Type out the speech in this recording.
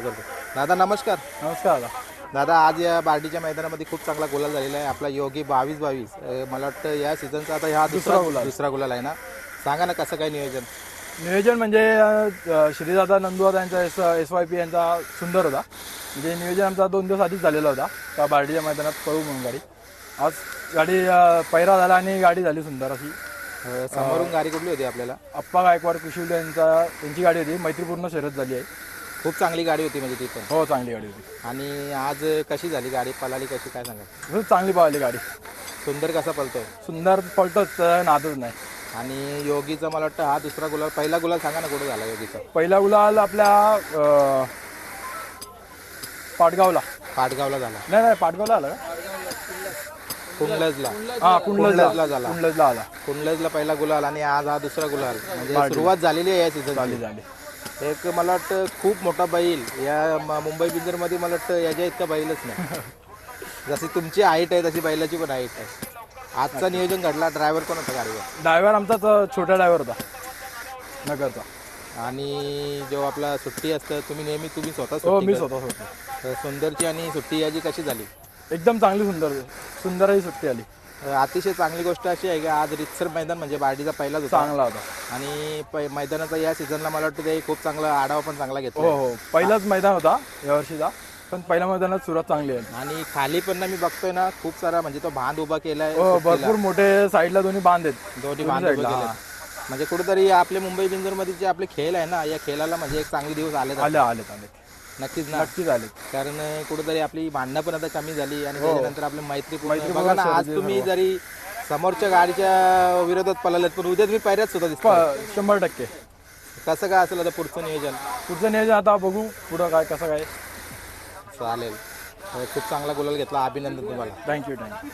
दादा नमस्कार. नमस्कार दादा. दादा आज या बार्डीच्या मैदानामध्ये खूप चांगला गोलाल झालेला आहे. आपला योगी बावीस बावीस. मला वाटतं या सीझनचा आता हा दुसरा गुलाल. दुसरा गुलाल आहे ना? सांगा ना कसं काय नियोजन? नियोजन म्हणजे श्रीदादा नंदुदादा यांचा एस एस वाय पी यांचा सुंदर होता. म्हणजे नियोजन आमचा दोन दिवस आधीच झालेला होता. त्या बार्डीच्या मैदानात पळू म्हणून गाडी. आज गाडी पैरा झाला आणि गाडी झाली सुंदर अशी. समोरून गाडी कुठली होती आपल्याला? अप्पा गायकवाड कुशिवले यांचा त्यांची गाडी होती. मैत्रीपूर्ण शर्यत झाली आहे. खूप चांगली गाडी होती म्हणजे ती पण. हो चांगली गाडी होती. आणि आज कशी झाली गाडी? पलाली कशी? काय सांगा खूप चांगली पाहिली गाडी. सुंदर कसा पळतोय? सुंदर पळतोच नादच नाही. आणि योगीचा मला वाटतं हा दुसरा गुलाल पहिला गुलाल सांगा ना कुठे झाला योगीचा. पहिला गुलाल आपल्या अं, पाटगावला. पाटगावला झाला. नाही नाही पाटगावला आला का? कुंडलजला. हा कुंडलजला. कुंडलजला झाला. कुंडलजला आला. कुंडलजला पहिला गुलाल आणि आज हा दुसरा गुलाल. म्हणजे सुरुवात झालेली आहे या सीझन झाली झाली. एक मला वाटतं खूप मोठा बैल या म- मुंबई बिंदरमध्ये मला वाटतं याच्या इतका बैलच नाही. जशी तुमची हाईट आहे तशी बैलाची पण हाईट आहे. आजचा नियोजन घडला ड्रायव्हर कोण होता गाडीवर? ड्रायव्हर आमचाच अं, छोटा ड्रायव्हर होता. नगरचा. आणि जो आपला सुट्टी असतं तुम्ही नेहमी तुम्ही स्वतः हो सुट्टी मी स्वतः होतो तर सुंदरची आणि सुट्टी याची कशी झाली? एकदम चांगली सुंदर सुंदरही सुट्टी आली. अतिशय चांगली गोष्ट अशी आहे की आज रितसर मैदान म्हणजे बार्डीचा पहिलाच होता. चांगला होता. आणि पै- मैदानाचा या सीझनला मला वाटतं ते खूप चांगला आढावा पण चांगला घेतला. हो हो. पहिलाच मैदान होता या वर्षीचा पण पहिल्या मैदानात सुरुवात चांगली आहे आणि खाली पण ना मी बघतोय ना खूप सारा म्हणजे तो बांध उभा केलाय हो भरपूर मोठे साईडला दोन्ही बांध आहेत. दोन्ही बांध उभे साईडला, केलेत. म्हणजे कुठेतरी आपले मुंबई बिंदूरमध्ये जे आपले खेळ आहे ना या खेळाला म्हणजे एक चांगले दिवस आले आले आलेत आलेत. नक्कीच ना. नक्कीच आलेत कारण कुठेतरी आपली भांडणं पण आता कमी झाली आणि हो. त्याच्यानंतर आपली मैत्री मैत्रीपूर्ण बघा ना आज तुम्ही जरी समोरच्या गाडीच्या विरोधात पळालेत पण उद्या तुम्ही पायऱ्यात सुद्धा दिसता. शंभर टक्के. कसं काय असेल आता पुढचं नियोजन? पुढचं नियोजन आता बघू पुढं काय कसं काय. चालेल. खूप चांगला गुलाल घेतला. अभिनंदन तुम्हाला. Thank you thank you